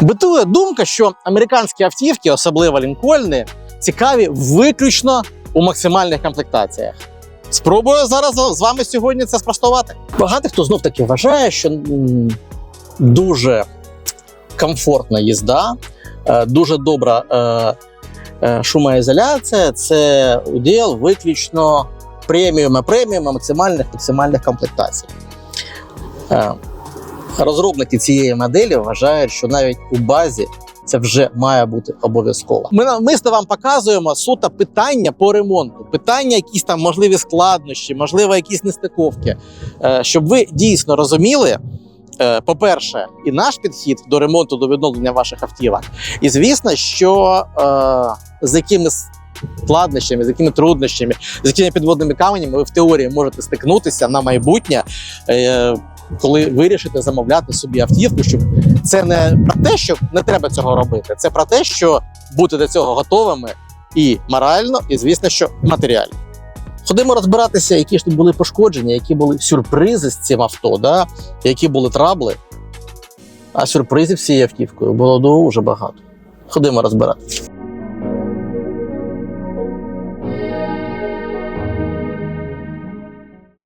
Битує думка, що американські автівки, особливо лінкольни, цікаві виключно у максимальних комплектаціях. Спробую зараз з вами сьогодні це спростувати. Багато хто знов таки вважає, що дуже комфортна їзда, е, дуже добра е, е, шумоізоляція це уділ виключно преміума преміума максимальних максимальних комплектацій. Розробники цієї моделі вважають, що навіть у базі це вже має бути обов'язково. Ми навмисно вам показуємо суто питання по ремонту, питання, якісь там можливі складнощі, можливо, якісь нестиковки, Е, щоб ви дійсно розуміли. е, По-перше, і наш підхід до ремонту, до відновлення ваших автівок. І звісно, що е, з якими складнощами, з якими труднощами, з якими підводними каменями ви в теорії можете стикнутися на майбутнє, е, коли вирішите замовляти собі автівку, щоб це не про те, що не треба цього робити, це про те, що бути до цього готовими і морально, і звісно, що матеріально. Ходимо розбиратися, які ж тут були пошкодження, які були сюрпризи з цим авто, да? які були трабли. А сюрпризів з цією автівкою було дуже багато. Ходимо розбиратися.